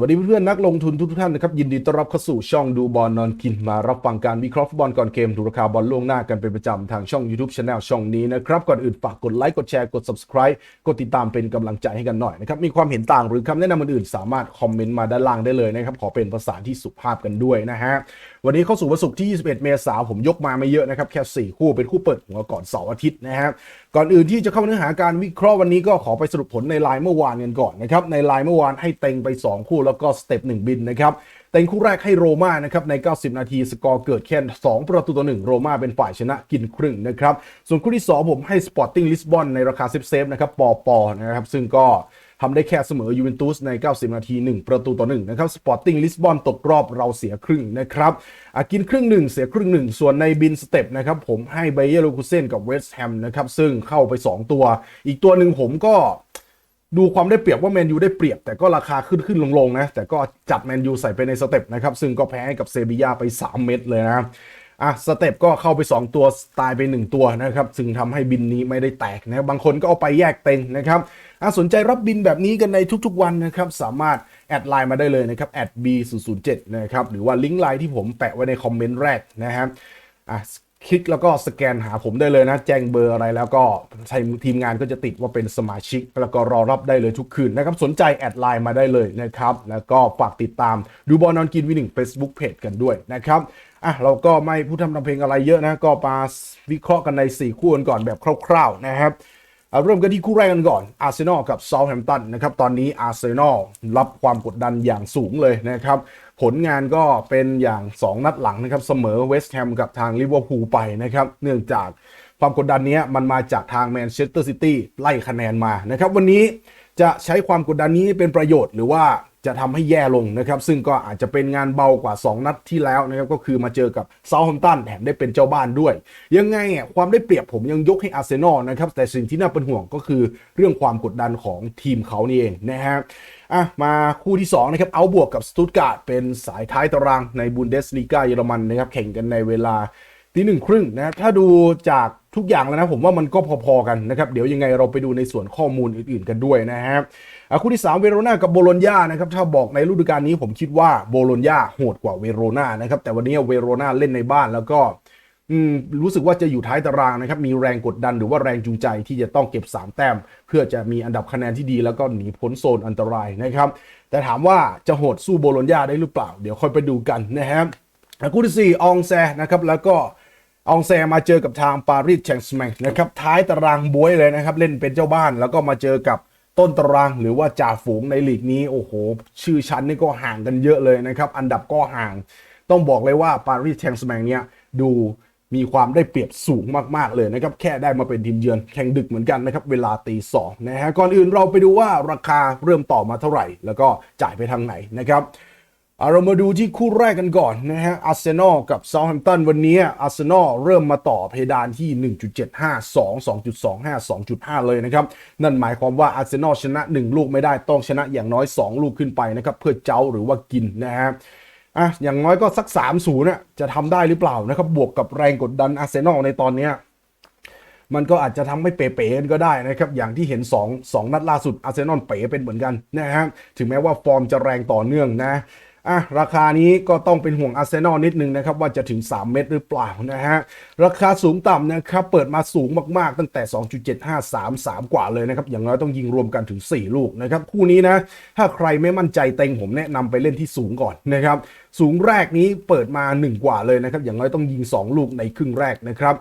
วัสดีเพื่อนๆนักลงทุนทุกท่านนะครับ ยินดีต้อนรับเข้าสู่ช่องดูบอลนอนกินมารับฟังการวิเคราะห์ฟุตบอลก่อนเกมดูราคาบอลล่วงหน้ากันเป็นประจำทางช่อง YouTube Channel ช่องนี้นะครับก่อนอื่นฝากกดไลค์กดแชร์กด subscribe กดติดตามเป็นกำลังใจให้กันหน่อยนะครับมีความเห็นต่างหรือคำแนะนำอื่นๆสามารถคอมเมนต์มาด้านล่างได้เลยนะครับขอเป็นภาษาที่สุภาพกันด้วยนะฮะ วันนี้เข้าสู่วันศุกร์ที่ 21 เมษายนผมยกมาไม่เยอะนะครับ แค่สี่คู่เป็นคู่เปิดหัวก่อนเสาร์อาทิตย์นะฮะก่อนอื่นที่จะเข้าเนื้อหาการวิเคราะห์วันนี้ก็ขอไปสรุปผลในไลน์เมื่อวานกันก่อนนะครับ ในไลน์เมื่อวานให้เต็งไป 2 คู่แล้วก็สเต็ป1บินนะครับเต็งคู่แรกให้โรม่านะครับใน 90 นาทีสกอร์เกิดแค่ 2 ประตูต่อ1โรม่าเป็นฝ่ายชนะกินครึ่งนะครับ ส่วนคู่ที่ 2 ผมให้สปอร์ติ้งลิสบอนในราคาเซฟเซฟนะครับปอปอนะครับซึ่งก็ ทำได้แค่เสมอยูเวนตุสใน 90 นาที 1 ประตูต่อ1นะครับสปอร์ติ้งลิสบอนตกรอบเราเสียครึ่งนะครับอะกินครึ่งหนึ่งเสียครึ่งหนึ่งส่วนในบินสเต็ปนะครับผมให้ไบเยอร์ลูคูเซนกับเวสต์แฮมนะครับซึ่งเข้าไป 2 ตัว อีกตัวหนึ่งผมก็ดูความได้เปรียบว่าแมนยูได้เปรียบ แต่ก็ราคาขึ้นขึ้นลงลงนะ แต่ก็จัดแมนยูใส่ไปในสเต็ปนะครับ ซึ่งก็แพ้ให้กับเซบียาไป 3 เม็ดเลยนะอะสเต็ปก็เข้าไป 2 ตัวตายไป 1 ตัวนะครับ ซึ่งทำให้บินนี้ไม่ได้แตกนะบางคนก็เอาไปแยกเต็งนะครับ สนใจรับบินแบบนี้กันในทุกๆวันนะครับสามารถแอดไลน์มาได้เลยนะครับแอด b007 นะครับหรือว่าลิงก์ไลน์ที่ผมแปะไว้ในคอมเมนต์แรกนะครับอะคลิกแล้วก็สแกนหาผมได้เลยนะ แจ้งเบอร์อะไรแล้วก็ทีมงานก็จะติดว่าเป็นสมาชิก แล้วก็รอรับได้เลยทุกคืนนะครับ สนใจแอดไลน์มาได้เลยนะครับ แล้วก็ฝากติดตามดูบอลนอนกินวินหนึ่ง Facebook Page กันด้วยนะครับอะเราก็ไม่พูดทำทำเพลงอะไรเยอะนะ ก็มาวิเคราะห์กันใน 4 คู่กันก่อนแบบคร่าวๆนะครับ เริ่มกันที่คู่แรกกันก่อน อาร์เซนอลกับเซาท์แฮมป์ตันนะครับ ตอนนี้อาร์เซนอลรับความกดดันอย่างสูงเลยนะครับ ผลงานก็เป็นอย่าง 2 นัดหลังนะครับ เสมอเวสต์แฮมกับทางลิเวอร์พูลไปนะครับ เนื่องจากความกดดันนี้มันมาจากทางแมนเชสเตอร์ซิตี้ไล่คะแนนมานะครับ วันนี้จะใช้ความกดดันนี้เป็นประโยชน์หรือว่า จะทำให้แย่ลงนะครับ ซึ่งก็อาจจะเป็นงานเบากว่า 2 นัดที่แล้วนะครับก็คือมาเจอกับเซาท์แฮมป์ตันแถมได้เป็นเจ้าบ้านด้วย ยังไงอะความได้เปรียบผมยังยกให้อาร์เซนอลนะครับแต่สิ่งที่น่าเป็นห่วงก็คือเรื่องความกดดันของทีมเขานี่เองนะฮะอะมาคู่ที่2นะครับเอาบวกกับสตุตการ์ดเป็นสายท้ายตารางในบุนเดสลีกาเยอรมันนะครับแข่งกันในเวลา ตีหนึ่งครึ่งนะถ้าดูจากทุกอย่างแล้วนะผมว่ามันก็พอๆกันนะครับเดี๋ยวยังไงเราไปดูในส่วนข้อมูลอื่นๆกันด้วยนะฮะคู่ที่ 3 เวโรนากับโบโลญญานะครับถ้าบอกในฤดูกาลนี้ผมคิดว่าโบโลญญาโหดกว่าเวโรนานะครับแต่วันนี้เวโรนาเล่นในบ้านแล้วก็รู้สึกว่าจะอยู่ท้ายตารางนะครับมีแรงกดดันหรือว่าแรงจูงใจที่จะต้องเก็บ 3 แต้ม เพื่อจะมีอันดับคะแนนที่ดีแล้วก็หนีพ้นโซนอันตรายนะครับแต่ถามว่าจะโหดสู้โบโลญญาได้หรือเปล่า เดี๋ยวค่อยไปดูกันนะครับ คู่ที่ 4 อองแซนะครับแล้วก็อองแซมาเจอกับทางปารีสแชงส์แมงนะครับท้ายตารางบวยเลยนะครับ เล่นเป็นเจ้าบ้านแล้วก็มาเจอกับต้นตารางหรือว่าจ่าฝูงในลีกนี้ โอ้โห ชื่อชั้นนี่ก็ห่างกันเยอะเลยนะครับ อันดับก็ห่าง ต้องบอกเลยว่าปารีสแชงส์แมงเนี่ยดูมีความได้เปรียบสูงมากๆเลยนะครับ แค่ได้มาเป็นทีมเยือนแข่งดึกเหมือนกันนะครับ เวลาตีสองนะฮะก่อนอื่นเราไปดูว่าราคาเริ่มต่อมาเท่าไหร่ แล้วก็จ่ายไปทางไหนนะครับ เรามาดูที่คู่แรกกันก่อนนะฮะอาร์เซนอลกับเซาท์แฮมป์ตันวันนี้อาร์เซนอลเริ่มมาต่อเพดานที่ 1.75 2 2.25 2.5 เลยนะครับ นั่นหมายความว่าอาร์เซนอลชนะ 1 ลูกไม่ได้ต้องชนะอย่างน้อย 2 ลูกขึ้นไปนะครับ เพื่อเจ้าหรือว่ากินนะฮะอะอย่างน้อยก็สัก 3 0น่ะจะทำได้หรือเปล่านะครับ บวกกับแรงกดดันอาร์เซนอลในตอนนี้มันก็อาจจะทำให้เป๋ๆกันก็ได้นะครับ อย่างที่เห็น 2 2 นัดล่าสุดอาร์เซนอลเป๋เป็นเหมือนกันนะฮะถึงแม้ว่าฟอร์มจะแรงต่อเนื่องนะ อะราคานี้ก็ต้องเป็นห่วงอาร์เซนอลนิดนึงนะครับ ว่าจะถึง 3 เม็ดหรือเปล่านะฮะ ราคาสูงต่ำนะครับ เปิดมาสูงมากๆ ตั้งแต่ 2.75 3 3 กว่าเลยนะครับ อย่างน้อยต้องยิงรวมกันถึง 4 ลูกนะครับ คู่นี้นะ ถ้าใครไม่มั่นใจเต็งผมแนะนำไปเล่นที่สูงก่อนนะครับ สูงแรกนี้เปิดมา 1 กว่าเลยนะครับ อย่างน้อยต้องยิง 2 ลูกในครึ่งแรกนะครับ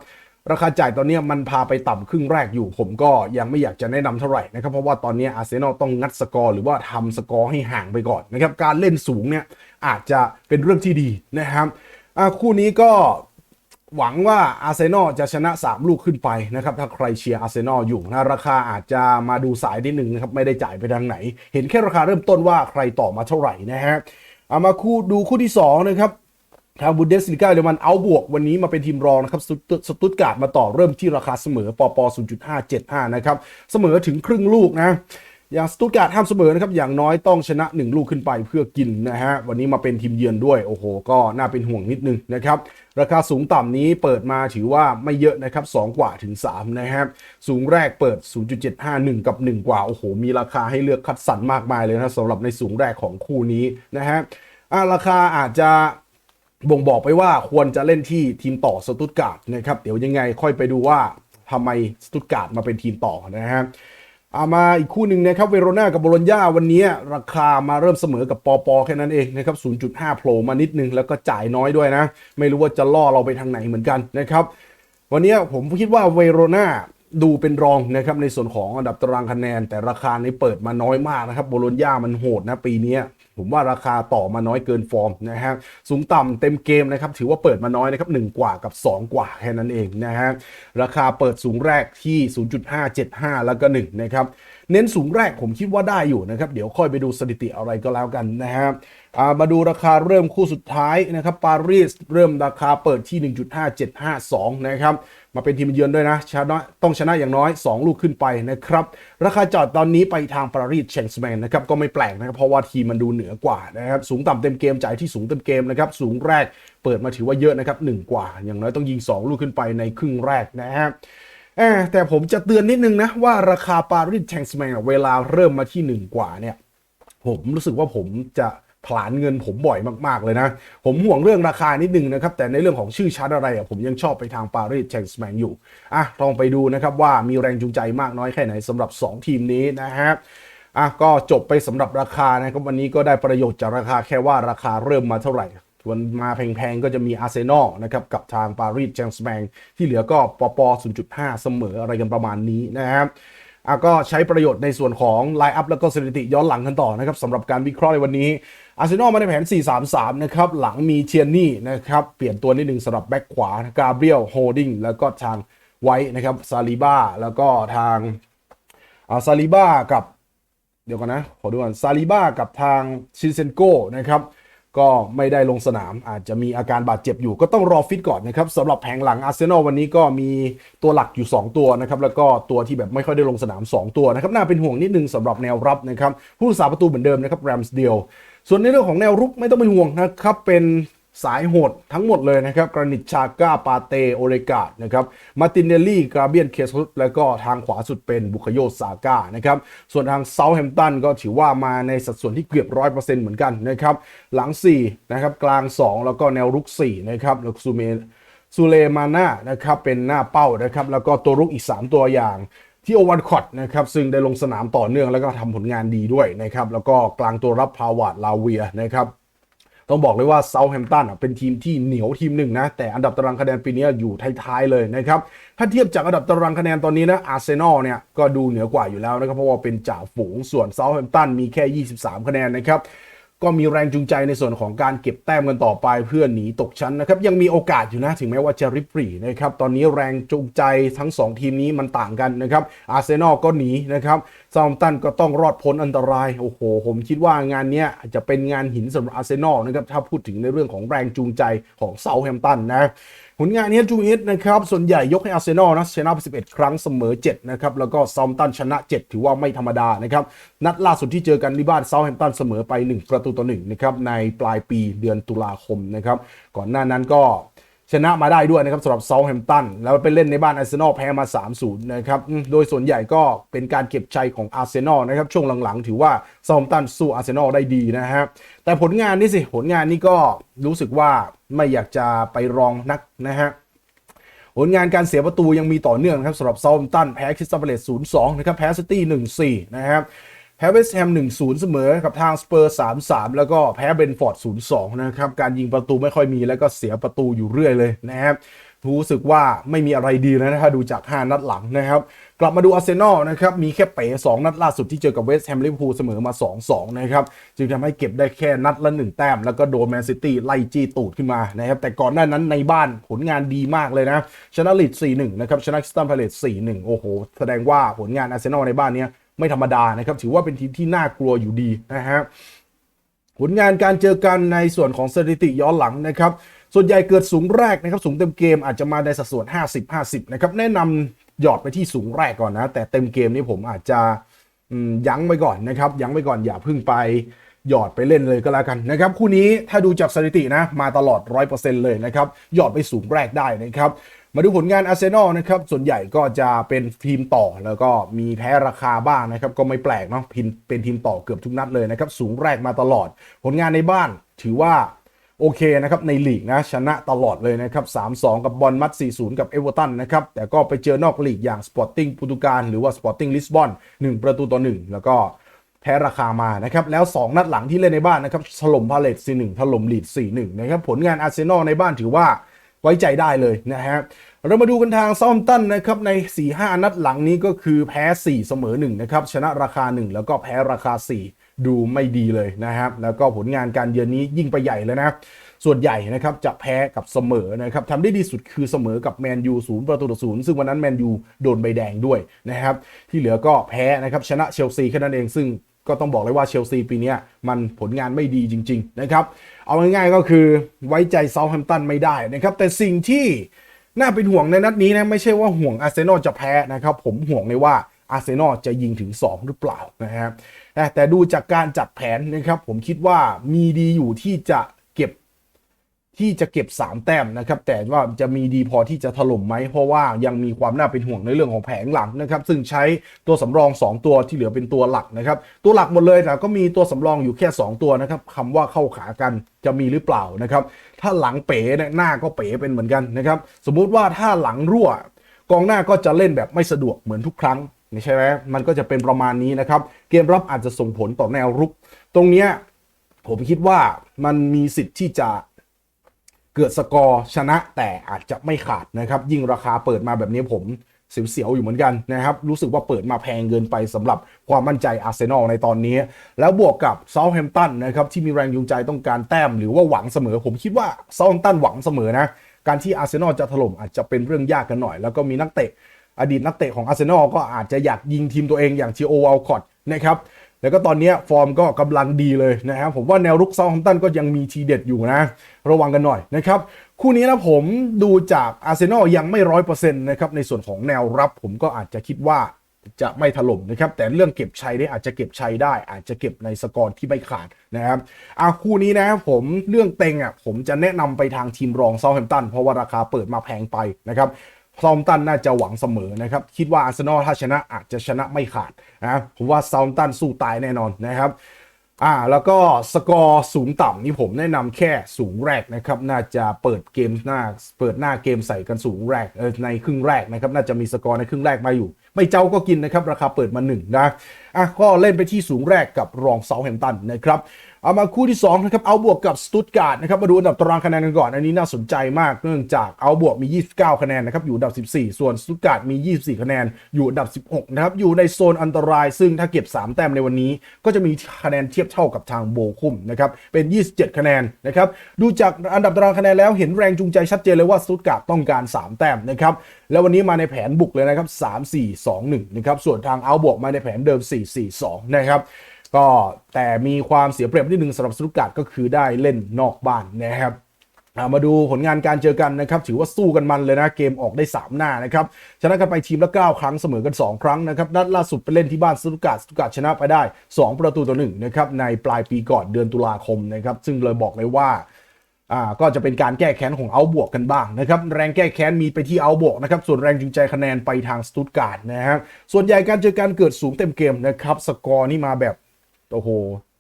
ราคาจ่ายตอนนี้มันพาไปต่ำครึ่งแรกอยู่ ผมก็ยังไม่อยากจะแนะนำเท่าไหร่นะครับ เพราะว่าตอนนี้อาร์เซนอลต้องงัดสกอร์หรือว่าทำสกอร์ให้ห่างไปก่อนนะครับ การเล่นสูงเนี่ยอาจจะเป็นเรื่องที่ดีนะครับคู่นี้ก็หวังว่าอาร์เซนอลจะชนะ 3 ลูกขึ้นไปนะครับ ถ้าใครเชียร์อาร์เซนอลอยู่นะราคาอาจจะมาดูสายนิดหนึ่งนะครับ ไม่ได้จ่ายไปทางไหน เห็นแค่ราคาเริ่มต้นว่าใครต่อมาเท่าไหร่นะฮะเอามาคู่ดูคู่ที่2นะครับ ทางบุนเดสลิก้าเยอรมันเอาบวกวันนี้มาเป็นทีมรองนะครับสตุตการ์ดมาต่อเริ่มที่ราคาเสมอปป 0.575 นะครับเสมอถึงครึ่งลูกนะอย่างสตุตการ์ดห้ามเสมอนะครับอย่างน้อยต้องชนะ 1 ลูกขึ้นไปเพื่อกินนะฮะวันนี้มาเป็นทีมเยือนด้วย โอ้โห ก็น่าเป็นห่วงนิดนึงนะครับราคาสูงต่ำนี้เปิดมาถือว่าไม่เยอะนะครับ2กว่าถึง3นะครับสูงแรกเปิด 0.751 กับ 1 กว่า โอ้โห มีราคาให้เลือกคัดสรรมากมายเลยนะสำหรับในสูงแรกของคู่นี้นะฮะราคาอาจจะ บ่งบอกไปว่าควรจะเล่นที่ทีมต่อสตุตการ์ดนะครับเดี๋ยวยังไงค่อยไปดูว่าทำไมสตุตการ์ดมาเป็นทีมต่อนะฮะเอามาอีกคู่หนึ่งนะครับเวโรนากับโบโลญญาวันนี้ราคามาเริ่มเสมอกับปอปอแค่นั้นเองนะครับ 0.5โผล่มานิดนึง แล้วก็จ่ายน้อยด้วยนะ ไม่รู้ว่าจะล่อเราไปทางไหนเหมือนกันนะครับ วันนี้ผมคิดว่าเวโรนาดูเป็นรองนะครับในส่วนของอันดับตารางคะแนน แต่ราคาในเปิดมาน้อยมากนะครับโบโลญญามันโหดนะปีนี้ ผมว่าราคาต่อมาน้อยเกินฟอร์มนะฮะสูงต่ำเต็มเกมนะครับถือว่าเปิดมาน้อยนะครับ1กว่ากับ 2 กว่าแค่นั้นเองนะฮะราคาเปิดสูงแรกที่ 0.575 แล้วก็1นะครับ เน้นสูงแรกผมคิดว่าได้อยู่นะครับ เดี๋ยวค่อยไปดูสถิติอะไรก็แล้วกันนะฮะอ่ามาดูราคาเริ่มคู่สุดท้ายนะครับปารีสเริ่มราคาเปิดที่ 1.5752 นะครับ มาเป็นทีมเยือนด้วยนะชนะต้องชนะอย่างน้อย 2 ลูกขึ้นไปนะครับ ราคาจอดตอนนี้ไปทางปารีสเชงส์แมนนะครับ ก็ไม่แปลกนะครับ เพราะว่าทีมมันดูเหนือกว่านะครับ สูงต่ำเต็มเกมจ่ายที่สูงเต็มเกมนะครับ สูงแรกเปิดมาถือว่าเยอะนะครับหนึ่งกว่า อย่างน้อยต้องยิง 2 ลูกขึ้นไปในครึ่งแรกนะฮะเอ้อ แต่ผมจะเตือนนิดนึงนะว่าราคาปารีสแชงส์แมงเวลาเริ่มมาที่ 1 กว่าเนี่ย ผมรู้สึกว่าผมจะผลาญเงินผมบ่อยมากๆเลยนะ ผมห่วงเรื่องราคานิดนึงนะครับ แต่ในเรื่องของชื่อชั้นอะไรอะผมยังชอบไปทางปารีสแชงส์แมงอยู่ อะลองไปดูนะครับว่ามีแรงจูงใจมากน้อยแค่ไหนสำหรับ 2 ทีมนี้นะฮะอะก็จบไปสำหรับราคานะครับวันนี้ก็ได้ประโยชน์จากราคาแค่ว่าราคาเริ่มมาเท่าไหร่ ส่วนมาแพงๆ ก็จะมีอาร์เซนอลนะครับกับทางปารีสแชงส์แมงที่เหลือก็ปอปอ0.5 เสมออะไรกันประมาณนี้นะครับอะก็ใช้ประโยชน์ในส่วนของไลน์อัพแล้วก็สถิติย้อนหลังกันต่อนะครับสำหรับการวิเคราะห์ในวันนี้อาร์เซนอลมาในแผน 4-3-3 นะครับ หลังมีเชียนนี่นะครับ เปลี่ยนตัวนิดหนึ่งสำหรับแบ็คขวากาเบรียลโฮดิงแล้วก็ทางไวท์นะครับซาลิบ้าแล้วก็ทางอาซาลิบ้ากับ เดี๋ยวกันนะ ขอดูก่อนซาลิบ้ากับทางชินเซนโกนะครับ ก็ไม่ได้ลงสนามอาจจะมีอาการบาดเจ็บอยู่ ก็ต้องรอฟิตก่อนนะครับสำหรับแผงหลังอาร์เซนอลวันนี้ก็มีตัวหลักอยู่ 2 ตัวนะครับ แล้วก็ตัวที่แบบไม่ค่อยได้ลงสนาม 2 ตัวนะครับ น่าเป็นห่วงนิดนึงสำหรับแนวรับนะครับ ผู้สาประตูเหมือนเดิมนะครับแรมส์เดียวส่วนในเรื่องของแนวรุกไม่ต้องเป็นห่วงนะครับ เป็น สายโหดทั้งหมดเลยนะครับกรนิตชาก้า ปาเต โอเรกาดนะครับ มาตินเนลลี่ กราเบียน เคสุสแล้วก็ทางขวาสุดเป็นบุคโยซาก้านะครับ ส่วนทางเซาท์แฮมป์ตันก็ถือว่ามาในสัดส่วนที่เกือบร้อยเปอร์เซ็นต์เหมือนกันนะครับ หลัง4นะครับกลาง 2 แล้วก็แนวรุก 4 นะครับแล้วซูเมซูเลมาน่านะครับเป็นหน้าเป้านะครับแล้วก็ตัวรุกอีก 3 ตัวอย่างที่โอวันคอตนะครับซึ่งได้ลงสนามต่อเนื่องแล้วก็ทำผลงานดีด้วยนะครับแล้วก็กลางตัวรับพาวาดลาเวียนะครับ ต้องบอกเลยว่าเซาท์แฮมป์ตันเป็นทีมที่เหนียวทีมหนึ่งนะ แต่อันดับตารางคะแนนปีนี้อยู่ท้ายๆเลยนะครับ ถ้าเทียบจากอันดับตารางคะแนนตอนนี้นะอาร์เซนอลเนี่ยก็ดูเหนือกว่าอยู่แล้วนะครับเพราะว่าเป็นจ่าฝูงส่วนเซาท์แฮมป์ตันมีแค่ 23 คะแนนนะครับ ก็มีแรงจูงใจในส่วนของการเก็บแต้มกันต่อไปเพื่อหนีตกชั้นนะครับยังมีโอกาสอยู่นะถึงแม้ว่าจะริบหรี่นะครับตอนนี้แรงจูงใจทั้ง 2 ทีมนี้มันต่างกันนะครับอาร์เซนอลก็หนีนะครับซาท์ตันก็ต้องรอดพ้นอันตรายโอ้โหผมคิดว่างานนี้จะเป็นงานหินสำหรับอาร์เซนอลนะครับถ้าพูดถึงในเรื่องของแรงจูงใจของเซาท์แฮมตันนะ ผลงานนี้จูเอสนะครับส่วนใหญ่ยกให้อาร์เซนอลนะชนะไป11 ครั้งเสมอ 7 นะครับ แล้วก็ซอมตันชนะ 7 ถือว่าไม่ธรรมดานะครับ นัดล่าสุดที่เจอกันที่บ้านเซาแฮมตันเสมอไป 1 ประตูต่อ1นะครับในปลายปีเดือนตุลาคมนะครับ ก่อนหน้านั้นก็ ชนะมาได้ด้วยนะครับสำหรับเซาท์แฮมป์ตันแล้วไปเล่นในบ้านอาร์เซนอลแพ้มา 3-0 นะครับ โดยส่วนใหญ่ก็เป็นการเก็บชัยของอาร์เซนอลนะครับ ช่วงหลังๆ ถือว่าเซาท์แฮมป์ตันสู้อาร์เซนอลได้ดีนะฮะแต่ผลงานนี่สิ ผลงานนี้ก็รู้สึกว่าไม่อยากจะไปรองนักนะฮะผลงานการเสียประตูยังมีต่อเนื่องนะครับสำหรับเซาท์ตันแพ้คริสตัลพาเลส0-2 นะครับแพ้ซิตี้ 1-4 นะครับ แพ้เวสต์แฮม1-0 เสมอกับทางสเปอร์3-3 แล้วก็แพ้เบนฟอร์ด 0-2 นะครับ การยิงประตูไม่ค่อยมีแล้วก็เสียประตูอยู่เรื่อยเลยนะครับรู้สึกว่าไม่มีอะไรดีแล้วนะถ้าดูจาก 5 นัดหลังนะครับ กลับมาดูอาร์เซนอลนะครับ มีแค่เป๋ 2 นัดล่าสุดที่เจอกับเวสต์แฮมลิเวอร์พูลเสมอมา 2-2 นะครับ จึงทำให้เก็บได้แค่นัดละ 1 แต้ม แล้วก็โดนแมนซิตี้ไล่จี้ตูดขึ้นมานะครับ แต่ก่อนหน้านั้นในบ้านผลงานดีมากเลยนะ ชนะลีด 4-1 นะครับ ชนะคิสตัลพาเลส4-1 โอ้โห แสดงว่าผลงานอาร์เซนอลในบ้านเนี้ย ไม่ธรรมดานะครับ ถือว่าเป็นทีมที่น่ากลัวอยู่ดีนะฮะผลงานการเจอกันในส่วนของสถิติย้อนหลังนะครับ ส่วนใหญ่เกิดสูงแรกนะครับ สูงเต็มเกมอาจจะมาในสัดส่วน 50-50 นะครับ แนะนำหยอดไปที่สูงแรกก่อนนะ แต่เต็มเกมนี้ผมอาจจะยั้งไว้ก่อนนะครับ ยั้งไว้ก่อนอย่าพึ่งไป หยอดไปเล่นเลยก็แล้วกันนะครับคู่นี้ถ้าดูจากสถิตินะ มาตลอด 100%เลยนะครับหยอดไปสูงแรกได้นะครับมาดูผลงานอาร์เซนอลนะครับ ส่วนใหญ่ก็จะเป็นทีมต่อแล้วก็มีแพ้ราคาบ้างนะครับ ก็ไม่แปลกเนาะเป็นทีมต่อเกือบทุกนัดเลยนะครับ สูงแรกมาตลอด ผลงานในบ้านถือว่าโอเคนะครับ ในลีกนะ ชนะตลอดเลยนะครับ 3-2 กับบอลมัด 4-0 กับเอเวอร์ตันนะครับ แต่ก็ไปเจอนอกลีกอย่างสปอร์ติ้งโปรตุกาลหรือว่าสปอร์ติ้งลิสบอน1 ประตูต่อ 1 แล้วก็ แพ้ราคามานะครับแล้ว 2 นัดหลังที่เล่นในบ้านนะครับถล่มพาเลต4-1ถล่มลีด4-1นะครับผลงานอาร์เซนอลในบ้านถือว่าไว้ใจได้เลยนะฮะเรามาดูกันทางซอมตันนะครับใน 4-5 นัดหลังนี้ก็คือแพ้ 4 เสมอ1นะครับชนะราคา 1 แล้วก็แพ้ราคา 4 ดูไม่ดีเลยนะครับแล้วก็ผลงานการเยือนนี้ยิ่งไปใหญ่เลยนะส่วนใหญ่นะครับจะแพ้กับเสมอนะครับทำได้ดีสุดคือเสมอกับแมนยูศูนย์ประตูต่อศูนย์ซึ่งวันนั้นแมนยูโดนใบแดงด้วยนะครับที่เหลือก็แพ้นะครับชนะเชลซีแค่นั้นเองซึ่ง ก็ต้องบอกเลยว่าเชลซีปีนี้มันผลงานไม่ดีจริง ๆ นะครับ เอาง่ายๆก็คือไว้ใจเซาท์แฮมป์ตันไม่ได้นะครับ แต่สิ่งที่น่าเป็นห่วงในนัดนี้นะไม่ใช่ว่าห่วงอาร์เซนอลจะแพ้นะครับ ผมห่วงเลยว่าอาร์เซนอลจะยิงถึง 2 หรือเปล่านะครับแต่ดูจากการจัดแผนนะครับ ผมคิดว่ามีดีอยู่ที่จะ ที่จะเก็บ 3 แต้มนะครับแต่ว่าจะมีดีพอที่จะถล่มไหมเพราะว่ายังมีความน่าเป็นห่วงในเรื่องของแผงหลังนะครับซึ่งใช้ตัวสำรอง 2 ตัวที่เหลือเป็นตัวหลักนะครับตัวหลักหมดเลยแต่ก็มีตัวสำรองอยู่แค่ 2 ตัวนะครับคำว่าเข้าขากันจะมีหรือเปล่านะครับถ้าหลังเป๋เนี่ยหน้าก็เป๋เป็นเหมือนกันนะครับสมมุติว่าถ้าหลังรั่ว กองหน้าก็จะเล่นแบบไม่สะดวกเหมือนทุกครั้งใช่ไหมมันก็จะเป็นประมาณนี้นะครับเกมรับอาจจะส่งผลต่อแนวรุก ตรงเนี้ยผมคิดว่ามันมีสิทธิ์ที่จะ เกิดสกอร์ชนะแต่อาจจะไม่ขาดนะครับ ยิ่งราคาเปิดมาแบบนี้ผมเสียวๆอยู่เหมือนกันนะครับ รู้สึกว่าเปิดมาแพงเกินไปสำหรับความมั่นใจอาร์เซนอลในตอนนี้ แล้วบวกกับเซาท์แฮมป์ตันนะครับที่มีแรงจูงใจต้องการแต้มหรือว่าหวังเสมอ ผมคิดว่าเซาท์แฮมป์ตันหวังเสมอนะ การที่อาร์เซนอลจะถล่มอาจจะเป็นเรื่องยากกันหน่อย แล้วก็มีนักเตะ อดีตนักเตะของอาร์เซนอลก็อาจจะอยากยิงทีมตัวเองอย่างทีโอวอลคอตนะครับ แล้วก็ตอนนี้ฟอร์มก็กำลังดีเลยนะครับผมว่าแนวรุกเซาท์แฮมตันก็ยังมีทีเด็ดอยู่นะ ระวังกันหน่อยนะครับคู่นี้นะผมดูจากอาร์เซนอลยังไม่ร้อยเปอร์เซ็นต์นะครับในส่วนของแนวรับผมก็อาจจะคิดว่าจะไม่ถล่มนะครับ แต่เรื่องเก็บชัยเนี่ยอาจจะเก็บชัยได้ อาจจะเก็บในสกอร์ที่ไม่ขาดนะครับอาคู่นี้นะผมเรื่องเต็งอะผมจะแนะนำไปทางทีมรองเซาท์แฮมป์ตันเพราะว่าราคาเปิดมาแพงไปนะครับ ซอมตันน่าจะหวังเสมอนะครับ คิดว่าอาร์เซนอลถ้าชนะอาจจะชนะไม่ขาดนะผมว่าซอมตันสู้ตายแน่นอนนะครับอ่าแล้วก็สกอร์สูงต่ำนี่ผมแนะนำแค่สูงแรกนะครับ น่าจะเปิดเกมหน้าเปิดหน้าเกมใส่กันสูงแรกในครึ่งแรกนะครับ น่าจะมีสกอร์ในครึ่งแรกมาอยู่ ไม่เจ้าก็กินนะครับ ราคาเปิดมาหนึ่งนะอะก็เล่นไปที่สูงแรกกับรองเซาแฮมตันนะครับ เอามาคู่ที่2นะครับเอาบวกกับสตุตการ์ดนะครับมาดูอันดับตารางคะแนนกันก่อน อันนี้น่าสนใจมากเนื่องจากเอาบวกมี 29 คะแนนนะครับอยู่อันดับ 14 ส่วนสตุตการ์ดมี 24 คะแนนอยู่อันดับ 16 นะครับอยู่ในโซนอันตราย ซึ่งถ้าเก็บ 3 แต้มในวันนี้ ก็จะมีคะแนนเทียบเท่ากับทางโบคุมนะครับเป็น 27 คะแนนนะครับดูจากอันดับตารางคะแนนแล้วเห็นแรงจูงใจชัดเจนเลยว่าสตุตการ์ดต้องการ 3 แต้มนะครับแล้ววันนี้มาในแผนบุกเลยนะครับ3 4 2 1นะครับส่วนทางเอาบวกมาในแผนเดิม 4 4 2นะครับ ก็แต่มีความเสียเปรียบนิดนึงสำหรับสตุการ์ดก็คือได้เล่นนอกบ้านนะครับามาดูผลงานการเจอกันนะครับ ถือว่าสู้กันมันเลยนะเกมออกได้ 3 หน้านะครับ ชนะกันไปทีมละ 9 ครั้งเสมอกัน 2 ครั้งนะครับนัดล่าสุดไปเล่นที่บ้านสตุการ์ดสตุการ์ดชนะไปได้ 2 ประตูต่อ1นะครับในปลายปีก่อนเดือนตุลาคมนะครับ ซึ่งเลยบอกเลยว่าอ่าก็จะเป็นการแก้แค้นของเอาบวกกันบ้างนะครับ แรงแก้แค้นมีไปที่เอาบวกนะครับ ส่วนแรงจูงใจคะแนนไปทางสตุตการ์ดนะฮะส่วนใหญ่การเจอการเกิดสูงเต็มเกมนะครับสกอร์นี่มาแบบ โอ้โห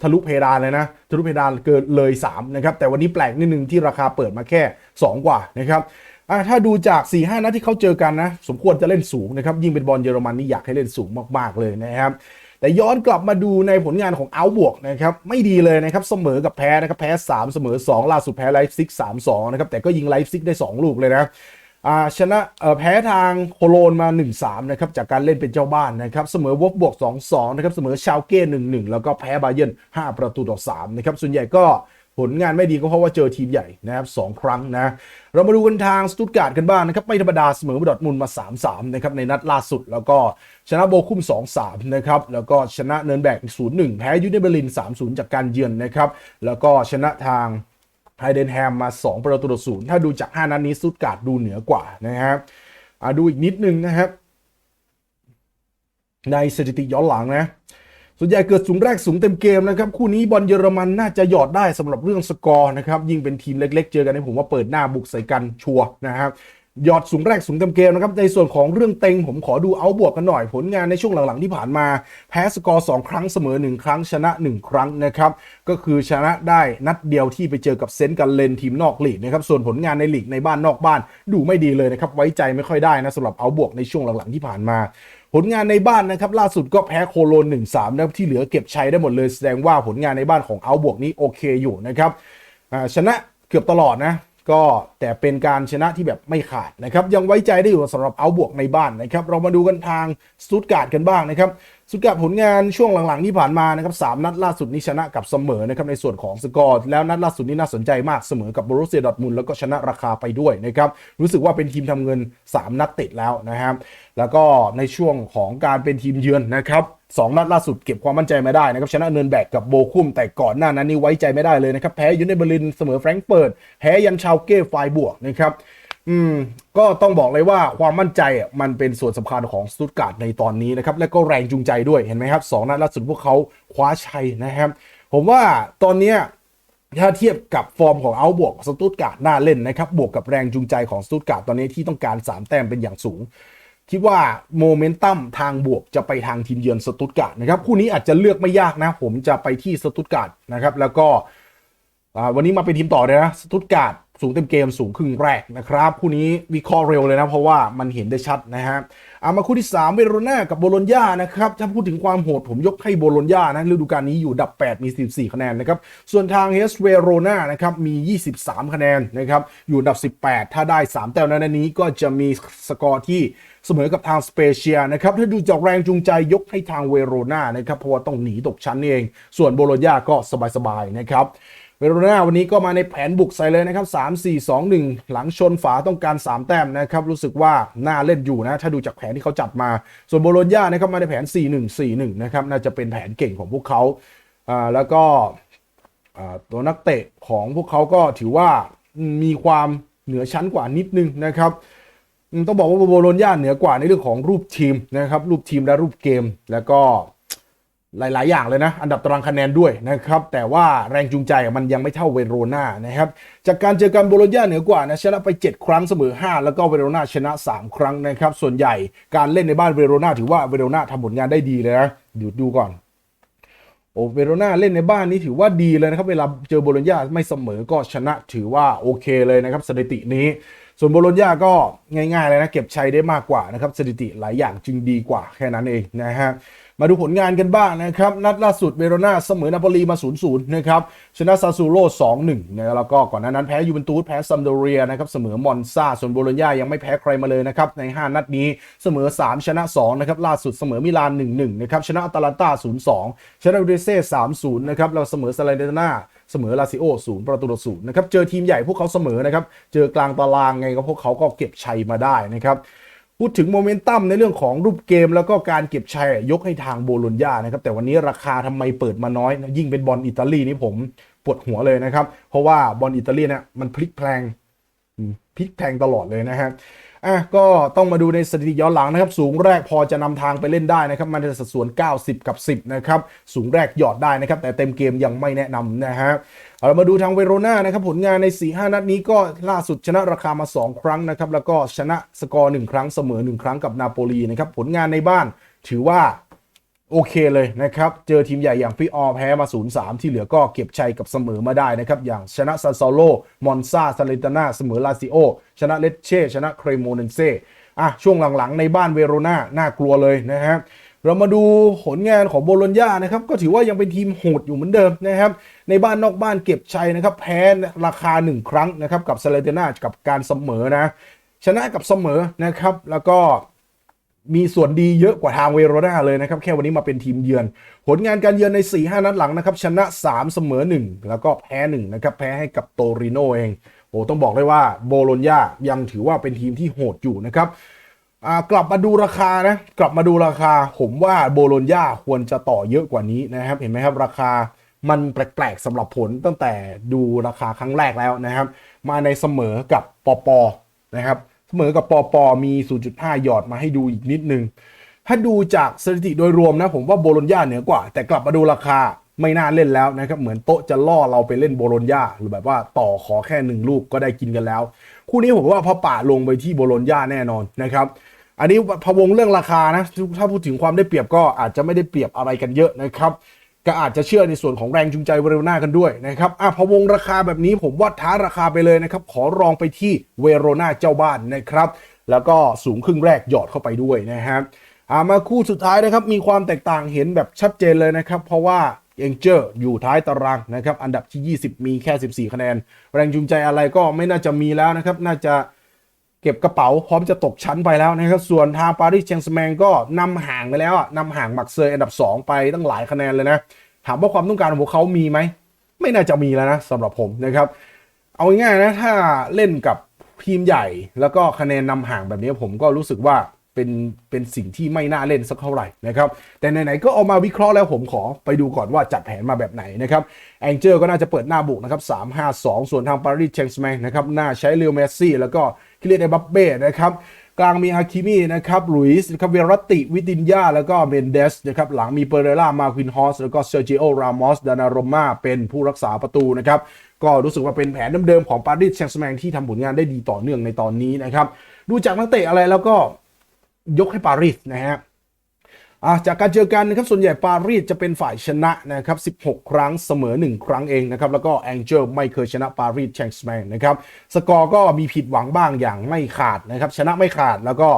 ทะลุเพดานเลยนะทะลุเพดานเกินเลย 3 นะครับ แต่วันนี้แปลกนิดนึงที่ราคาเปิดมาแค่ 2 กว่านะครับอะถ้าดูจาก 4 5นัดที่เขาเจอกันนะ สมควรจะเล่นสูงนะครับ ยิ่งเป็นบอลเยอรมันนี่อยากให้เล่นสูงมาก ๆ เลยนะครับ แต่ย้อนกลับมาดูในผลงานของเอาบวกนะครับ ไม่ดีเลยนะครับ เสมอกับแพ้นะครับ แพ้ 3 เสมอ 2 ล่าสุดแพ้ไลฟ์ซิก3-2 นะครับ แต่ก็ยิงไลฟ์ซิกได้ 2 ลูกเลยนะ ชนะแพ้ทางโคโลนมา 1-3 นะครับ จากการเล่นเป็นเจ้าบ้านนะครับ เสมอวอกบวก 2-2 นะครับ เสมอชาวเก้ 1-1 แล้วก็แพ้บาเยิร์น5 ประตูต่อ 3 นะครับ ส่วนใหญ่ก็ผลงานไม่ดีก็เพราะว่าเจอทีมใหญ่นะครับ2ครั้งนะ เรามาดูกันทางสตุตการ์ดกันบ้างนะครับ ไม่ธรรมดาเสมอดอร์ทมุนมา 3-3 นะครับ ในนัดล่าสุด แล้วก็ชนะโบคุม 2-3 นะครับ แล้วก็ชนะเนินแบก 0-1 แพ้ยูเนเบอร์ลิน 3-0 จากการเยือนนะครับ แล้วก็ชนะทาง ไฮเดนแฮมมา 2 ประตูต่อศูนย์ถ้าดูจาก 5 นัดนนี้สุดการ์ดดูเหนือกว่านะครับดูอีกนิดนึงนะครับ ในสถิติย้อนหลังนะ ส่วนใหญ่เกิดสูงแรกสูงเต็มเกมนะครับ คู่นี้บอลเยอรมันน่าจะหยอดได้สำหรับเรื่องสกอร์นะครับ ยิ่งเป็นทีมเล็ก ๆ เจอกันในผมว่าเปิดหน้าบุกใส่กันชัวนะครับ หยอดสูงแรกสูงเต็มเกมนะครับ ในส่วนของเรื่องเต็งผมขอดูเอาบวกกันหน่อยผลงานในช่วงหลังๆที่ผ่านมา แพ้สกอร์ 2 ครั้งเสมอ 1 ครั้งชนะ 1 ครั้งนะครับ ก็คือชนะได้นัดเดียวที่ไปเจอกับเซนต์กันเลนทีมนอกลีกนะครับ ส่วนผลงานในลีกในบ้านนอกบ้านดูไม่ดีเลยนะครับ ไว้ใจไม่ค่อยได้นะสำหรับเอาบวกในช่วงหลังๆที่ผ่านมาผลงานในบ้านนะครับล่าสุดก็แพ้โคโลน 1-3นะครับที่เหลือเก็บชัยได้หมดเลยแสดงว่าผลงานในบ้านของเอาบวกนี้โอเคอยู่นะครับชนะเกือบตลอดนะ ก็แต่เป็นการชนะที่แบบไม่ขาดนะครับ ยังไว้ใจได้อยู่สำหรับเอาบวกในบ้านนะครับ เรามาดูกันทางสตุตการ์ดกันบ้างนะครับ สตุตการ์ผลงานช่วงหลังๆที่ผ่านมานะครับสามนัดล่าสุดนี้ชนะกับเสมอนะครับในส่วนของสกอร์แล้วนัดล่าสุดนี้น่าสนใจมากเสมอกับบรุสเซียดอทมุนแล้วก็ชนะราคาไปด้วยนะครับรู้สึกว่าเป็นทีมทำเงิน 3 นัดติดแล้วนะครับแล้วก็ในช่วงของการเป็นทีมเยือนนะครับสองนัดล่าสุดเก็บความมั่นใจมาได้นะครับชนะเนินแบกกับโบคุมแต่ก่อนหน้านั้นนี่ไว้ใจไม่ได้เลยนะครับแพ้ยูเนเบอร์ลินเสมอแฟรงก์เฟิร์ตแพ้ยันชาวเก้ไฟบวกนะครับ อืมก็ต้องบอกเลยว่าความมั่นใจอะมันเป็นส่วนสำคัญของสตุตการ์ดในตอนนี้นะครับ และก็แรงจูงใจด้วยเห็นไหมครับสองนัดล่าสุดพวกเขาคว้าชัยนะครับ ผมว่าตอนเนี้ยถ้าเทียบกับฟอร์มของเอาบวกสตุตการ์ดน่าเล่นนะครับ บวกกับแรงจูงใจของสตุตการ์ดตอนนี้ที่ต้องการ 3 แต้มเป็นอย่างสูง คิดว่าโมเมนตัมทางบวกจะไปทางทีมเยือนสตุตการ์ดนะครับคู่นี้อาจจะเลือกไม่ยากนะ ผมจะไปที่สตุตการ์ดนะครับแล้วก็วันนี้มาเป็นทีมต่อเลยนะสตุตการ์ด สูงเต็มเกมสูงครึ่งแรกนะครับคู่นี้วิเคราะห์เร็วเลยนะเพราะว่ามันเห็นได้ชัดนะฮะเอามาคู่ที่ 3 เวโรนากับโบโลญญานะครับถ้าพูดถึงความโหดผมยกให้โบโลญญานะฤดูกาลนี้อยู่อันดับ 8 มี 14 คะแนนนะครับส่วนทางเฮสเวโรนานะครับมี 23 คะแนนนะครับอยู่อันดับ 18 ถ้าได้ 3 แต้มในนี้ก็จะมีสกอร์ที่เสมอกับทางสเปเชียนะครับถ้าดูจากแรงจูงใจยกให้ทางเวโรนานะครับเพราะว่าต้องหนีตกชั้นเอง ส่วนโบโลญญาก็สบายๆนะครับ เวโรนาวันนี้ก็มาในแผนบุกใส่เลยนะครับ 3 4 2 1 หลังชนฝาต้องการ 3 แต้มนะครับ รู้สึกว่าน่าเล่นอยู่นะ ถ้าดูจากแผนที่เขาจัดมา ส่วนโบโลญญานะครับมาในแผน 4 1 4 1 นะครับ น่าจะเป็นแผนเก่งของพวกเขาอ่าแล้วก็อ่าตัวนักเตะของพวกเขาก็ถือว่ามีความเหนือชั้นกว่านิดนึงนะครับ ต้องบอกว่าโบโลญญาเหนือกว่าในเรื่องของรูปทีมนะครับ รูปทีมและรูปเกมแล้วก็ หลาย ๆ อย่างเลยนะ อันดับตารางคะแนนด้วยนะครับ แต่ว่าแรงจูงใจมันยังไม่เท่าเวโรนานะครับ จากการเจอกันโบโลญญาเหนือกว่านะชนะไป 7 ครั้งเสมอ 5 แล้วก็เวโรนาชนะ 3 ครั้งนะครับ ส่วนใหญ่การเล่นในบ้านเวโรนาถือว่าเวโรนาทำผลงานได้ดีเลยนะเดี๋ยวดูก่อนโอเวโรนาเล่นในบ้านนี้ถือว่าดีเลยนะครับ เวลาเจอโบโลญญาไม่เสมอก็ชนะถือว่าโอเคเลยนะครับสถิตินี้ส่วนโบโลญญาก็ง่ายๆเลยนะเก็บชัยได้มากกว่านะครับสถิติหลายอย่างจึงดีกว่าแค่นั้นเองนะฮะ มาดูผลงานกันบ้างนะครับ นัดล่าสุดเวโรนาเสมอนาโปลีมา 0-0 นะครับ ชนะซาซูโร่2-1นะแล้วก็ก่อนหน้านั้นแพ้ยูเวนตุสแพ้ซัมโดเรียนะครับเสมอมอนซาส่วนโบโลญญายังไม่แพ้ใครมาเลยนะครับ ใน 5 นัดนี้เสมอ 3 ชนะ 2 นะครับ ล่าสุดเสมอมิลาน 1-1 นะครับ ชนะอัตแลนตา 0-2 ชนะอูเดเซ่ 3-0 นะครับแล้วเสมอซาเลนเดนาเสมอลาซิโอศูนย์ประตูต่อศูนย์นะครับ เจอทีมใหญ่พวกเขาเสมอนะครับ เจอกลางตารางไงก็พวกเขาก็เก็บชัยมาได้นะครับ พูดถึงโมเมนตัมในเรื่องของรูปเกมแล้วก็การเก็บชัยยกให้ทางโบโลญญานะครับ แต่วันนี้ราคาทำไมเปิดมาน้อย ยิ่งเป็นบอลอิตาลีนี่ผมปวดหัวเลยนะครับ เพราะว่าบอลอิตาลีเนี่ยมันพลิกแพลงพลิกแพลงตลอดเลยนะฮะ อะก็ต้องมาดูในสถิติย้อนหลังนะครับ สูงแรกพอจะนำทางไปเล่นได้นะครับ มันจะสัดส่วน 90 กับ 10 นะครับ สูงแรกหยอดได้นะครับ แต่เต็มเกมยังไม่แนะนำนะฮะเอาเรามาดูทางเวโรนานะครับ ผลงานใน 4-5 นัดนี้ก็ล่าสุดชนะราคามา 2 ครั้งนะครับ แล้วก็ชนะสกอร์ 1 ครั้งเสมอ 1 ครั้งกับนาโปลีนะครับ ผลงานในบ้านถือว่า โอเคเลยนะครับ เจอทีมใหญ่อย่างฟิออแพ้มา 0-3 ที่เหลือก็เก็บชัยกับเสมอมาได้นะครับ อย่างชนะซาซโล มอนซาซาเลนตานาเสมอลาซิโอ ชนะเลตเช่ ชนะเครโมเนเซ่อะช่วงหลังๆ ในบ้านเวโรนาน่ากลัวเลยนะฮะเรามาดูผลงานของโบโลญญานะครับ ก็ถือว่ายังเป็นทีมโหดอยู่เหมือนเดิมนะครับ ในบ้านนอกบ้านเก็บชัยนะครับ แพ้ราคา 1 ครั้งนะครับ กับซาเลนตานากับการเสมอนะ ชนะกับเสมอนะครับแล้วก็ มีส่วนดีเยอะกว่าทางเวโรนาเลยนะครับ แค่วันนี้มาเป็นทีมเยือน ผลงานการเยือนใน 4-5 นัดหลังนะครับ ชนะ 3 เสมอ 1 แล้วก็แพ้ 1 นะครับ แพ้ให้กับโตริโนเองโอ้ต้องบอกเลยว่าโบโลญญายังถือว่าเป็นทีมที่โหดอยู่นะครับกลับมาดูราคานะ กลับมาดูราคา ผมว่าโบโลญญาควรจะต่อเยอะกว่านี้นะครับ เห็นไหมครับ ราคามันแปลกๆสำหรับผลตั้งแต่ดูราคาครั้งแรกแล้วนะครับ มาในเสมอกับปอปอนะครับ เสมอกับปอปอมี 0.5 หยอดมาให้ดูอีกนิดนึง ถ้าดูจากสถิติโดยรวมนะ ผมว่าโบโลญญาเหนือกว่า แต่กลับมาดูราคาไม่น่าเล่นแล้วนะครับ เหมือนโต๊ะจะล่อเราไปเล่นโบโลญญาหรือแบบว่าต่อขอแค่หนึ่งลูกก็ได้กินกันแล้ว คู่นี้ผมว่าพอป่าลงไปที่โบโลญญาแน่นอนนะครับอันนี้พะวงเรื่องราคานะ ถ้าพูดถึงความได้เปรียบก็อาจจะไม่ได้เปรียบอะไรกันเยอะนะครับ ก็อาจจะเชื่อในส่วนของแรงจูงใจเวโรนากันด้วยนะครับอะพะวงราคาแบบนี้ผมว่าท้าราคาไปเลยนะครับ ขอรองไปที่เวโรนาเจ้าบ้านนะครับ แล้วก็สูงครึ่งแรกหยอดเข้าไปด้วยนะครับอ่ามาคู่สุดท้ายนะครับ มีความแตกต่างเห็นแบบชัดเจนเลยนะครับ เพราะว่าเองเจอร์อยู่ท้ายตารางนะครับ อันดับที่ 20 มีแค่ 14 คะแนน แรงจูงใจอะไรก็ไม่น่าจะมีแล้วนะครับ น่าจะ ก็บกระเป๋าพร้อมจะตกชั้นไปแล้วนะครับ ส่วนทางปารีสแชงส์แมงก็นำห่างไปแล้วอะนำห่างมักเซยอันดับ 2 ไปตั้งหลายคะแนนเลยนะ ถามว่าความต้องการของพวกเขามีไหม ไม่น่าจะมีแล้วนะสำหรับผมนะครับ เอาง่ายๆนะถ้าเล่นกับทีมใหญ่ แล้วก็คะแนนนำห่างแบบนี้ผมก็รู้สึกว่า เป็นเป็นสิ่งที่ไม่น่าเล่นสักเท่าไหร่นะครับแต่ไหนๆก็เอามาวิเคราะห์แล้วผมขอไปดูก่อนว่าจัดแผนมาแบบไหนนะครับแองเจอร์ก็น่าจะเปิดหน้าบุกนะครับ3-5-2 ส่วนทางปารีสแชงส์แมงนะครับหน้าใช้เรียวเมสซี่แล้วก็คิเลียนเอบัปเบ้นะครับกลางมีฮาคิมีนะครับลุยส์นะครับเวรตติ วิตินยา แล้วก็เมนเดสนะครับหลังมีเปเรล่า มาควินฮอส แล้วก็เซอร์จิโอ รามอส ดานารมาเป็นผู้รักษาประตูนะครับก็รู้สึกว่าเป็นแผนเดิมๆของปารีสแชงส์แมงที่ทำผลงานได้ดีต่อเนื่องในตอนนี้นะครับ ดูจากนักเตะอะไรแล้วก็ ยกให้ปารีสนะฮะจากการเจอกันนะครับส่วนใหญ่ปารีสจะเป็นฝ่ายชนะนะครับ16 ครั้งเสมอ 1 ครั้งเองนะครับแล้วก็แองเจลไม่เคยชนะปารีสแชงส์แมงนะครับสกอร์ก็มีผิดหวังบ้างอย่างไม่ขาดนะครับชนะไม่ขาดแล้วก็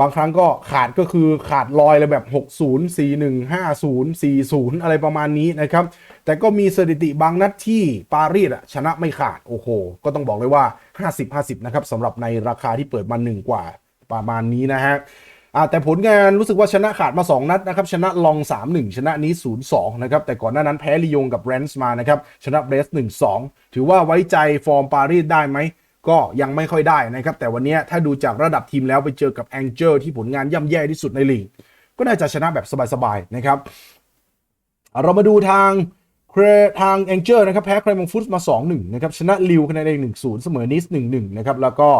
บางครั้งก็ขาดก็คือขาดลอยเลยแบบ 60 41 50 40 อะไรประมาณนี้นะครับ แต่ก็มีสถิติบางนัดที่ปารีสชนะไม่ขาด โอ้โห ก็ต้องบอกเลยว่า 50-50 นะครับสำหรับในราคาที่เปิดมา 1 กว่า ประมาณนี้นะฮะแต่ผลงานรู้สึกว่าชนะขาดมา 2 นัดนะครับชนะลอง 3-1 ชนะนี้ 0-2 นะครับแต่ก่อนหน้านั้นแพ้ลียงกับแรนส์มานะครับชนะเบรส 1-2 ถือว่าไว้ใจฟอร์มปารีสได้ไหมก็ยังไม่ค่อยได้นะครับ แต่วันนี้ถ้าดูจากระดับทีมแล้วไปเจอกับแองเจอร์ที่ผลงานย่ำแย่ที่สุดในลีก ก็น่าจะชนะแบบสบายๆนะครับ เรามาดูทางเครทางแองเจอร์นะครับแพ้ใครมงฟุตมา 2-1 นะครับชนะลิวคะแนนเอง1-0 เสมอนิส 1-1 นะครับแล้วก็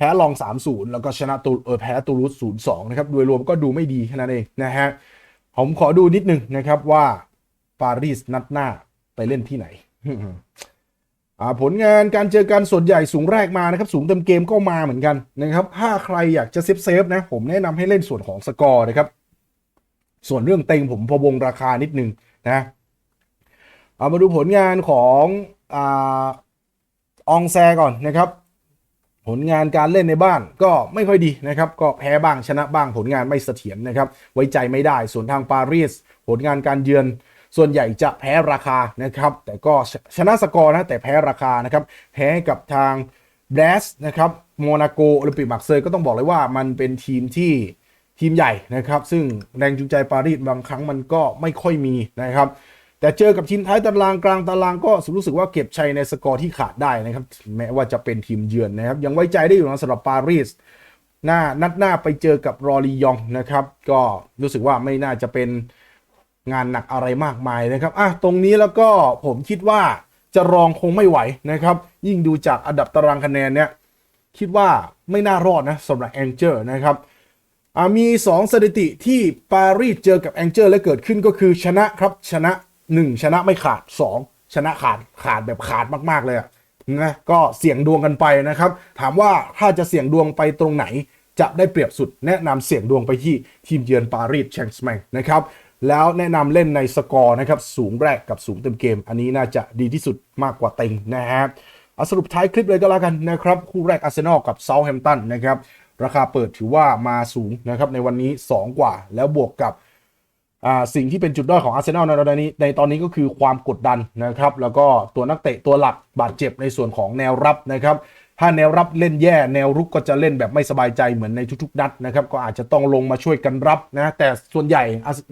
แพ้ลอง 3-0 แล้วก็ชนะตูเออแพ้ตูรุส0-2 นะครับ โดยรวมก็ดูไม่ดีแค่นั้นเองนะฮะ ผมขอดูนิดนึงนะครับว่าปารีสนัดหน้าไปเล่นที่ไหนผลงานการเจอกันส่วนใหญ่สูงแรกมานะครับ สูงเต็มเกมก็มาเหมือนกันนะครับ ถ้าใครอยากจะเซฟเซฟนะ ผมแนะนำให้เล่นส่วนของสกอร์นะครับ ส่วนเรื่องเต็งผมพวงราคานิดนึงนะเอามาดูผลงานของอ่าอองแซก่อนนะครับ ผลงานการเล่นในบ้านก็ไม่ค่อยดีนะครับ ก็แพ้บ้างชนะบ้างผลงานไม่เสถียรนะครับ ไว้ใจไม่ได้ ส่วนทางปารีสผลงานการเยือน ส่วนใหญ่จะแพ้ราคานะครับ แต่ก็ชนะสกอร์นะแต่แพ้ราคานะครับ แพ้กับทางเบรสนะครับโมนาโกโอลิมปิกมาร์เซยก็ต้องบอกเลยว่ามันเป็นทีมที่ทีมใหญ่นะครับ ซึ่งแรงจูงใจปารีสบางครั้งมันก็ไม่ค่อยมีนะครับ แต่เจอกับทีมท้ายตารางกลางตารางก็รู้สึกว่าเก็บชัยในสกอร์ที่ขาดได้นะครับ แม้ว่าจะเป็นทีมเยือนนะครับ ยังไว้ใจได้อยู่นะสำหรับปารีสหน้านัดหน้าไปเจอกับรอรียองนะครับ ก็รู้สึกว่าไม่น่าจะเป็นงานหนักอะไรมากมายนะครับอะตรงนี้แล้วก็ผมคิดว่าจะรองคงไม่ไหวนะครับ ยิ่งดูจากอันดับตารางคะแนนเนี่ยคิดว่าไม่น่ารอดนะสำหรับแองเจอร์นะครับมี 2 สถิติที่ปารีสเจอกับแองเจอร์และเกิดขึ้นก็คือชนะครับชนะ 1ชนะไม่ขาด2ชนะขาดขาดแบบขาดมากๆเลยอะนะก็เสี่ยงดวงกันไปนะครับ ถามว่าถ้าจะเสี่ยงดวงไปตรงไหน จะได้เปรียบสุดแนะนำเสี่ยงดวงไปที่ทีมเยือนปารีสแชงส์แมงนะครับแล้วแนะนำเล่นในสกอร์นะครับสูงแรกกับสูงเต็มเกม อันนี้น่าจะดีที่สุดมากกว่าเต็งนะฮะสรุปท้ายคลิปเลยก็แล้วกันนะครับ คู่แรกอาร์เซนอลกับเซาท์แฮมป์ตันนะครับราคาเปิดถือว่ามาสูงนะครับในวันนี้ 2 กว่าแล้วบวกกับ สิ่งที่เป็นจุดด้อยของอาร์เซนอลในตอนนี้ในตอนนี้ก็คือความกดดันนะครับ แล้วก็ตัวนักเตะตัวหลักบาดเจ็บในส่วนของแนวรับนะครับ ถ้าแนวรับเล่นแย่แนวรุกก็จะเล่นแบบไม่สบายใจเหมือนในทุกๆนัดนะครับ ก็อาจจะต้องลงมาช่วยกันรับนะ แต่ส่วนใหญ่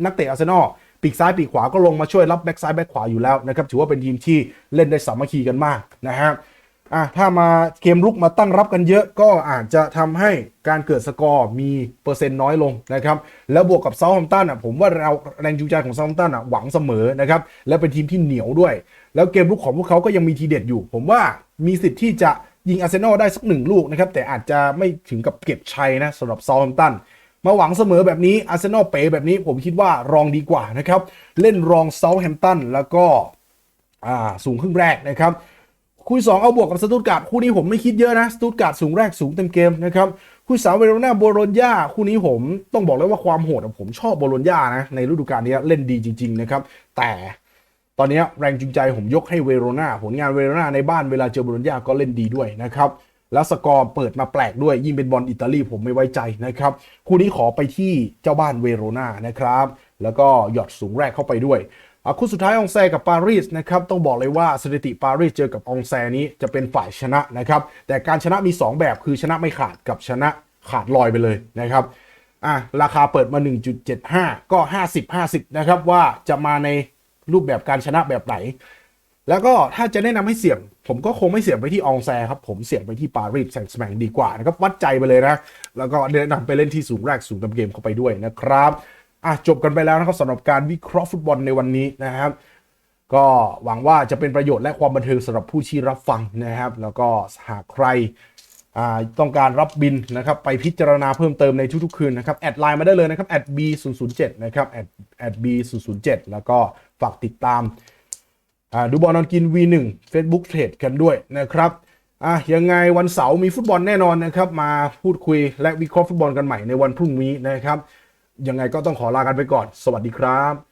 นักเตะอาร์เซนอลปีกซ้ายปีกขวาก็ลงมาช่วยรับแบ็กซ้ายแบ็กขวาอยู่แล้วนะครับ ถือว่าเป็นทีมที่เล่นได้สามัคคีกันมากนะฮะ อะถ้ามาเกมลุกมาตั้งรับกันเยอะก็อาจจะทำให้การเกิดสกอร์มีเปอร์เซ็นต์น้อยลงนะครับ แล้วบวกกับเซาท์แฮมป์ตันอะผมว่าเราแรงจูงใจของเซาท์แฮมป์ตันอะหวังเสมอนะครับ และเป็นทีมที่เหนียวด้วย แล้วเกมลุกของพวกเขาก็ยังมีทีเด็ดอยู่ ผมว่ามีสิทธิ์ที่จะยิงอาร์เซนอลได้สักหนึ่งลูกนะครับ แต่อาจจะไม่ถึงกับเก็บชัยนะสำหรับเซาท์แฮมป์ตันมาหวังเสมอแบบนี้อาร์เซนอลเป๋แบบนี้ผมคิดว่ารองดีกว่านะครับเล่นรองเซาท์แฮมป์ตันแล้วก็อ่าสูงครึ่งแรกนะครับ คู่ที่สองเอาบวกกับสตูตการ์ดคู่นี้ผมไม่คิดเยอะนะสตูตการ์ดสูงแรกสูงเต็มเกมนะครับคู่สามเวโรนาโบโลญญาคู่นี้ผมต้องบอกเลยว่าความโหดอะผมชอบโบโลญญานะในฤดูกาลนี้เล่นดีจริงๆนะครับแต่ตอนนี้แรงจูงใจผมยกให้เวโรนาผลงานเวโรนาในบ้านเวลาเจอโบโลญญาก็เล่นดีด้วยนะครับแล้วสกอร์เปิดมาแปลกด้วย ยิ่งเป็นบอลอิตาลีผมไม่ไว้ใจนะครับ คู่นี้ขอไปที่เจ้าบ้านเวโรนานะครับ แล้วก็หยอดสูงแรกเข้าไปด้วย คู่สุดท้ายองแซกับปารีสนะครับต้องบอกเลยว่าสถิติปารีสเจอกับองแซนี้จะเป็นฝ่ายชนะนะครับแต่การชนะมี 2 แบบคือชนะไม่ขาดกับชนะขาดลอยไปเลยนะครับอะราคาเปิดมา 1.75 ก็ 50 50 นะครับว่าจะมาในรูปแบบการชนะแบบไหน แล้วก็ถ้าจะแนะนำให้เสี่ยง ผมก็คงไม่เสี่ยงไปที่องแซครับ ผมเสี่ยงไปที่ปารีสแซงต์แมงดีกว่านะครับ วัดใจไปเลยนะ แล้วก็แนะนำไปเล่นที่สูงแรกสูงตามเกมเข้าไปด้วยนะครับ อะจบกันไปแล้วนะครับสำหรับการวิเคราะห์ฟุตบอลในวันนี้นะครับ ก็หวังว่าจะเป็นประโยชน์และความบันเทิงสำหรับผู้ที่รับฟังนะครับ แล้วก็หากใครต้องการรับบินนะครับไปพิจารณาเพิ่มเติมในทุกๆคืนนะครับแอดไลน์มาได้เลยนะครับแอด b 0 0 7นะครับ at b 0 0 7แล้วก็ฝากติดตามดูบอลนอนกิน V1 Facebook Trade กันด้วยนะครับอะยังไงวันเสาร์มีฟุตบอลแน่นอนนะครับ มาพูดคุยและวิเคราะห์ฟุตบอลกันใหม่ในวันพรุ่งนี้นะครับ ยังไงก็ต้องขอลากันไปก่อน สวัสดีครับ